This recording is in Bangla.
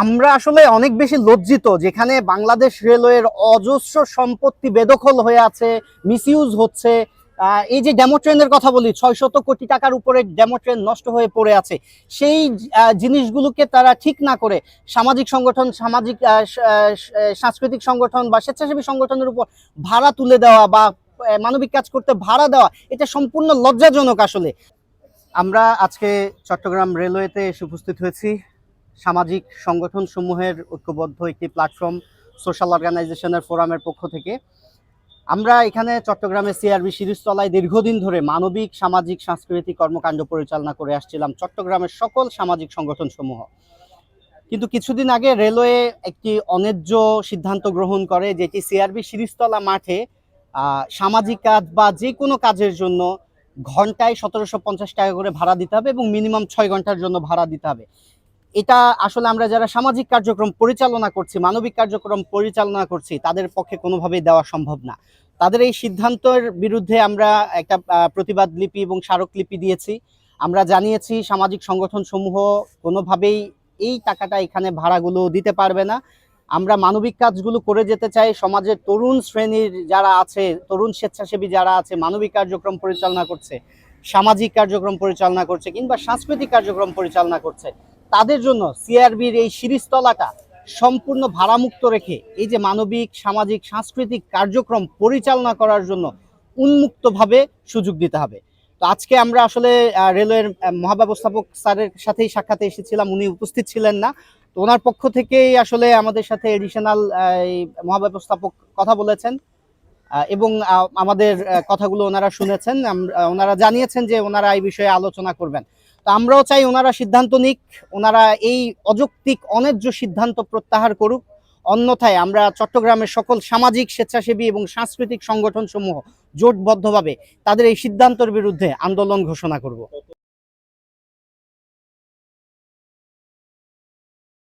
আমরা আসলে অনেক বেশি লজ্জিত যেখানে বাংলাদেশ রেলওয়ের অজস্র সম্পত্তি বেদখল হয়ে আছে মিসইউজ হচ্ছে। এই যে ডেমো ট্রেনের কথা বলি, ছয় শত কোটি টাকার উপরে ডেমো ট্রেন নষ্ট হয়ে পড়ে আছে। সেই জিনিসগুলোকে তারা ঠিক না করে সামাজিক সংগঠন, সামাজিক সাংস্কৃতিক সংগঠন বা স্বেচ্ছাসেবী সংগঠনের উপর ভাড়া তুলে দেওয়া বা মানবিক কাজ করতে ভাড়া দেওয়া, এটা সম্পূর্ণ লজ্জাজনক আসলে। আমরা আজকে চট্টগ্রাম রেলওয়েতে এসে উপস্থিত হয়েছি। সামাজিক সংগঠন সমূহের ঐক্যবদ্ধ একটি প্ল্যাটফর্ম সোশ্যাল অর্গানাইজেশনের ফোরামের পক্ষ থেকে। আমরা এখানে চট্টগ্রামে সিআরবি শিরিষতলায় দীর্ঘদিন ধরে মানবিক, সামাজিক, সাংস্কৃতিক কর্মকাণ্ড পরিচালনা করে আসছিলাম চট্টগ্রামের সকল সামাজিক সংগঠন সমূহ কিন্তু কিছুদিন আগে রেলওয়ে একটি অন্যায্য সিদ্ধান্ত গ্রহণ করে যেটি সিআরবি শিরিষতলা মাঠে সামাজিক কাজ বা যে কোনো কাজের জন্য ঘন্টায় সতেরোশো পঞ্চাশ টাকা করে ভাড়া দিতে হবে এবং মিনিমাম ছয় ঘণ্টার জন্য ভাড়া দিতে হবে। এটা আসলে আমরা যারা সামাজিক কার্যক্রম পরিচালনা করছি, মানবিক কার্যক্রম পরিচালনা করছি, তাদের পক্ষে কোনোভাবেই দেওয়া সম্ভব না। তাদের এই সিদ্ধান্তের বিরুদ্ধে আমরা একটা প্রতিবাদ লিপি এবং স্মারকলিপি দিয়েছি। আমরা জানিয়েছি সামাজিক সংগঠন সমূহ কোনোভাবেই এই টাকাটা এখানে ভাড়াগুলো দিতে পারবে না। আমরা মানবিক কাজগুলো করে যেতে চাই। সমাজের তরুণ শ্রেণির যারা আছে, তরুণ স্বেচ্ছাসেবী যারা আছে, মানবিক কার্যক্রম পরিচালনা করছে, সামাজিক কার্যক্রম পরিচালনা করছে কিংবা সাংস্কৃতিক কার্যক্রম পরিচালনা করছে তাদের জন্য সিআরবির এই শিরিষতলাটা সম্পূর্ণ ভাড়ামুক্ত রেখে এই যে মানবিক, সামাজিক, সাংস্কৃতিক কার্যক্রম পরিচালনা করার জন্য উন্মুক্তভাবে সুযোগ দিতে হবে। তো আজকে আমরা আসলে রেলওয়ের মহাব্যবস্থাপক স্যারের সাথেই সাক্ষাতে এসেছিলাম, উনি উপস্থিত ছিলেন না। তো ওনার পক্ষ থেকেই আসলে আমাদের সাথে এডিশনাল মহাব্যবস্থাপক কথা বলেছেন এবং আমাদের কথাগুলো ওনারা শুনেছেন। ওনারা জানিয়েছেন যে ওনারা এই বিষয়ে আলোচনা করবেন। তো আমরাও চাই ওনারা সিদ্ধান্ত নিক, ওনারা এই অযৌক্তিক অন্যায্য সিদ্ধান্ত প্রত্যাহার করুক। অন্যথায় আমরা চট্টগ্রামের সকল সামাজিক, স্বেচ্ছাসেবী এবং সাংস্কৃতিক সংগঠনসমূহ জোটবদ্ধভাবে তাদের এই সিদ্ধান্তের বিরুদ্ধে আন্দোলন ঘোষণা করব।